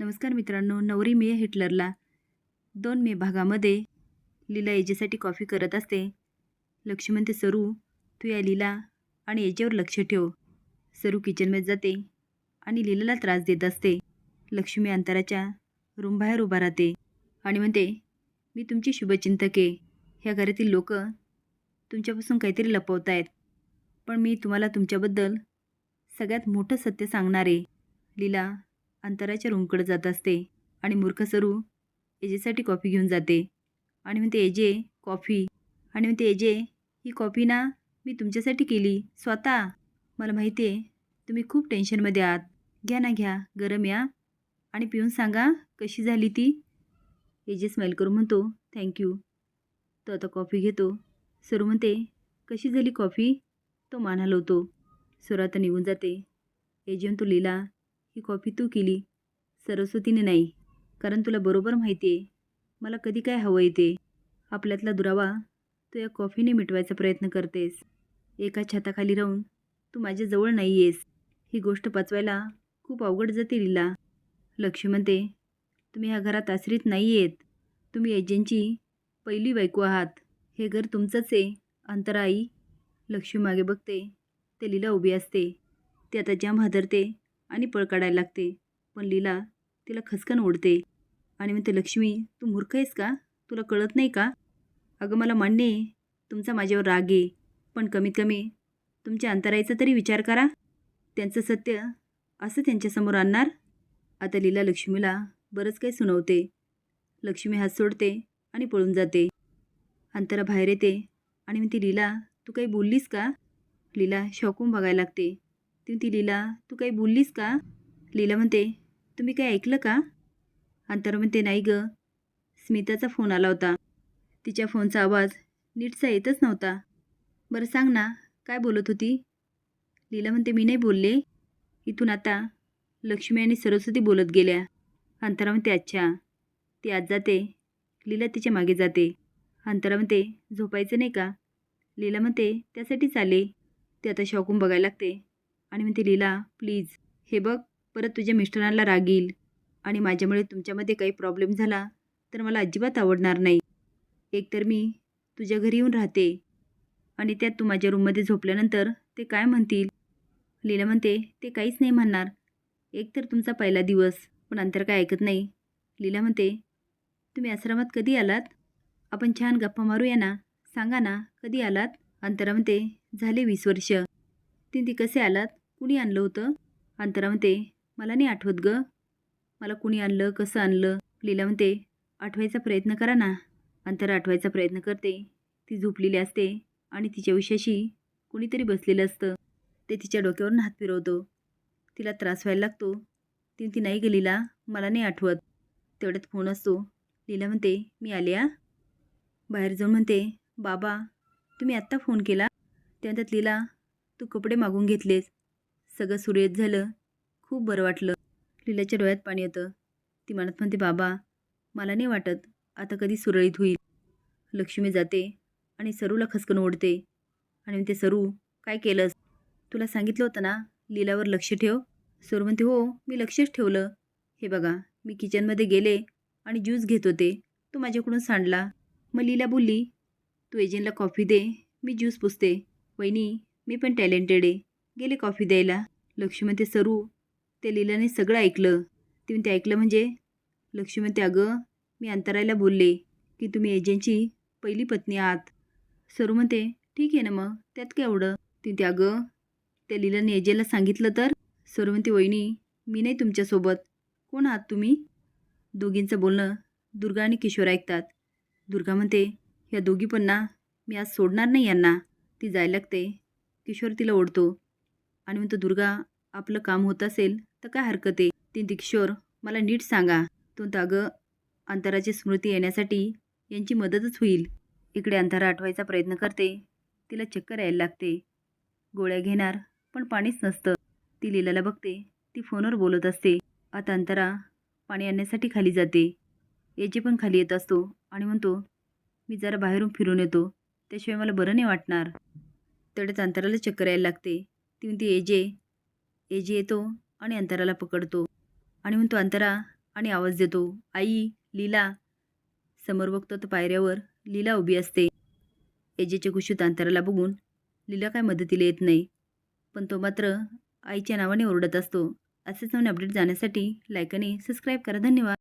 नमस्कार मित्रांनो नवरी मे हिटलरला. दोन मे भागामध्ये लीला एजेसाठी कॉफी करत असते. लक्ष्मण ते सरू तू या लीला आणि एजेवर लक्ष ठेव. सरू किचनमध्ये जाते आणि लीलाला त्रास देत असते. लक्ष्मी अंतराच्या रूमबाहेर उभा राहते आणि म्हणते मी तुमची शुभचिंतक आहे. ह्या घरातील लोक तुमच्यापासून काहीतरी लपवत आहेत पण मी तुम्हाला तुमच्याबद्दल सगळ्यात मोठं सत्य सांगणार आहे. लीला अंतराच्या रूमकडे जात असते आणि मूर्ख सरू एजेसाठी कॉफी घेऊन जाते. आणि म्हणते एजे कॉफी. आणि म्हणते एजे ही कॉफी ना मी तुमच्यासाठी केली. स्वतः. मला माहिती आहे तुम्ही खूप टेन्शनमध्ये आहात. घ्या ना घ्या. गरम या. आणि पिऊन सांगा कशी झाली ती. एजे स्माईल करून म्हणतो थँक्यू तो आता कॉफी घेतो. सरू म्हणते कशी झाली कॉफी? तो मान हलवतो. सरू आता निघून जाते. एजे म्हणतो लीला ही कॉफी तू केली. सरस्वतीने नाही कारण तुला बरोबर माहिती आहे मला कधी काय हवं येते आपल्यातला दुरावा तू या कॉफीने मिटवायचा प्रयत्न करतेस. एका छताखाली राहून तू माझ्याजवळ नाही आहेस ही गोष्ट पचवायला खूप अवघड जाते लीला. लक्ष्मी म्हणते तुम्ही ह्या घरात आश्रित नाही आहेत तुम्ही एजंटची पहिली बायको आहात. हे घर तुमचंच आहे. अंतराई. लक्ष्मी मागे बघते. ते लीला उभी असते. ती आता ज्या हादरते. आणि पळ काढायला लागते. पण लीला तिला खसकन ओढते. आणि म्हणते लक्ष्मी तू मूर्ख आहेस का? तुला कळत नाही का? अगं मला मान्य आहे. तुमचा माझ्यावर राग आहे. पण कमीत कमी तुमच्या अंतराईचा तरी विचार करा. त्यांचं सत्य असं त्यांच्यासमोर आणणार. आता लीला लक्ष्मीला बरंच काही सुनवते. लक्ष्मी हात सोडते आणि पळून जाते. अंतरा बाहेर येते आणि म्हणते लीला तू काही बोललीस का? लीला शॉकून बघायला लागते. ती म्हणते लीला. तू काही बोललीस का? लीला म्हणते तुम्ही काही ऐकलं का? अंतर म्हणते नाही गं. स्मिताचा फोन आला होता. तिच्या फोनचा आवाज नीटचा येतच नव्हता. बरं सांग ना काय बोलत होती? लीला म्हणते मी नाही बोलले. इथून आता लक्ष्मी आणि सरस्वती बोलत गेल्या. अंतरा म्हणते अच्छा ती आज जाते. लीला तिच्यामागे जाते. अंतरा म्हणते झोपायचं नाही का? लीला म्हणते त्यासाठीच आले. ते आता शॉकून बघायला लागते. आणि म्हणते लीला प्लीज हे बघ परत तुझ्या मिस्टरांना राग येईल आणि माझ्यामुळे तुमच्यामध्ये काही प्रॉब्लेम झाला तर मला अजिबात आवडणार नाही. एकतर मी तुझ्या घरी येऊन राहते आणि त्यात तू माझ्या रूममध्ये झोपल्यानंतर ते काय म्हणतील? लीला म्हणते ते काहीच नाही म्हणणार. एकतर तुमचा पहिला दिवस पण अंतर काय ऐकत नाही. लीला म्हणते तुम्ही आश्रमात कधी आलात? आपण छान गप्पा मारूया ना? सांगा ना कधी आलात? अंतरा म्हणते झाले वीस वर्ष. ती ती कसे आलात? कुणी आणलं होतं? अंतरा म्हणते मला नाही आठवत ग. मला कुणी आणलं? कसं आणलं? लीला म्हणते आठवायचा प्रयत्न करा ना. अंतरा आठवायचा प्रयत्न करते. ती झोपलेली असते आणि तिच्या विषयाशी कुणीतरी बसलेलं असतं. ते तिच्या डोक्यावरून हात फिरवतो. तिला त्रास व्हायला लागतो. ती ती नाही गेलीला मला नाही आठवत. तेवढ्यात फोन असतो. लीला म्हणते मी आले आ? बाहेर जाऊन म्हणते बाबा तुम्ही आत्ता फोन केला? त्या म्हणतात लीला तू कपडे मागून घेतलेस. सगळं सुरळीत झालं. खूप बरं वाटलं. लीलाच्या डोळ्यात पाणी येतं. ती म्हणत म्हणते बाबा मला नाही वाटत आता कधी सुरळीत होईल. लक्ष्मी जाते आणि सरूला खसकन ओढते. आणि म्हणते सरू काय केलंस? तुला सांगितलं होतं ना लीलावर लक्ष ठेव. सरू म्हणते हो मी लक्षच ठेवलं. हे बघा मी किचनमध्ये गेले आणि ज्यूस घेत होते. तो माझ्याकडून सांडला. मग लीला बोलली तू एजंटला कॉफी दे मी ज्यूस पुसते. वहिनी मी पण टॅलेंटेड आहे. गेले कॉफी द्यायला? लक्ष्मी म्हणते सरू ते लीलाने सगळं ऐकलं. ती म्हणते ऐकलं म्हणजे? लक्ष्मी म्हणते अगं मी अंतरायला बोलले की तुम्ही एजंटची पहिली पत्नी आहात. सरू म्हणते ठीक आहे ना मग त्यात काय एवढं? ती म्हणते अगं त्या लीलाने एजेला सांगितलं तर? सरू म्हणते वहिनी मी नाही तुमच्यासोबत. कोण आहात तुम्ही? दोघींचं बोलणं दुर्गा आणि किशोर ऐकतात. दुर्गा म्हणते ह्या दोघी पण ना मी आज सोडणार नाही यांना. ती जायला लागते. किशोर तिला ओढतो. आणि म्हणतो दुर्गा आपलं काम होत असेल तर काय हरकत आहे? ती दीक्षोर मला नीट सांगा. तो म्हणतो अगं अंतराची स्मृती येण्यासाठी यांची मदतच होईल. इकडे अंधारा आठवायचा प्रयत्न करते. तिला चक्कर यायला लागते. गोळ्या घेणार पण पाणीच नसतं. ती लीलाला बघते. ती फोनवर बोलत असते. आता अंतरा पाणी आणण्यासाठी खाली जाते. याची पण खाली येत असतो आणि म्हणतो मी जरा बाहेरून फिरून येतो. त्याशिवाय मला बरं नाही वाटणार. तेवढ्याच अंतराला चक्कर यायला लागते. ती म्हणते एजे एजे येतो आणि अंतराला पकडतो आणि म्हणतो अंतरा आणि आवाज देतो. आई लीला. समोर बघतो तर पायऱ्यावर लीला उभी असते. एजेच्या कुशीत अंतराला बघून लीला काय मदतीला येत नाही. पण तो मात्र आईच्या नावाने ओरडत असतो. असेच नवीन अपडेट जाण्यासाठी लाईक आणि सबस्क्राईब करा. धन्यवाद.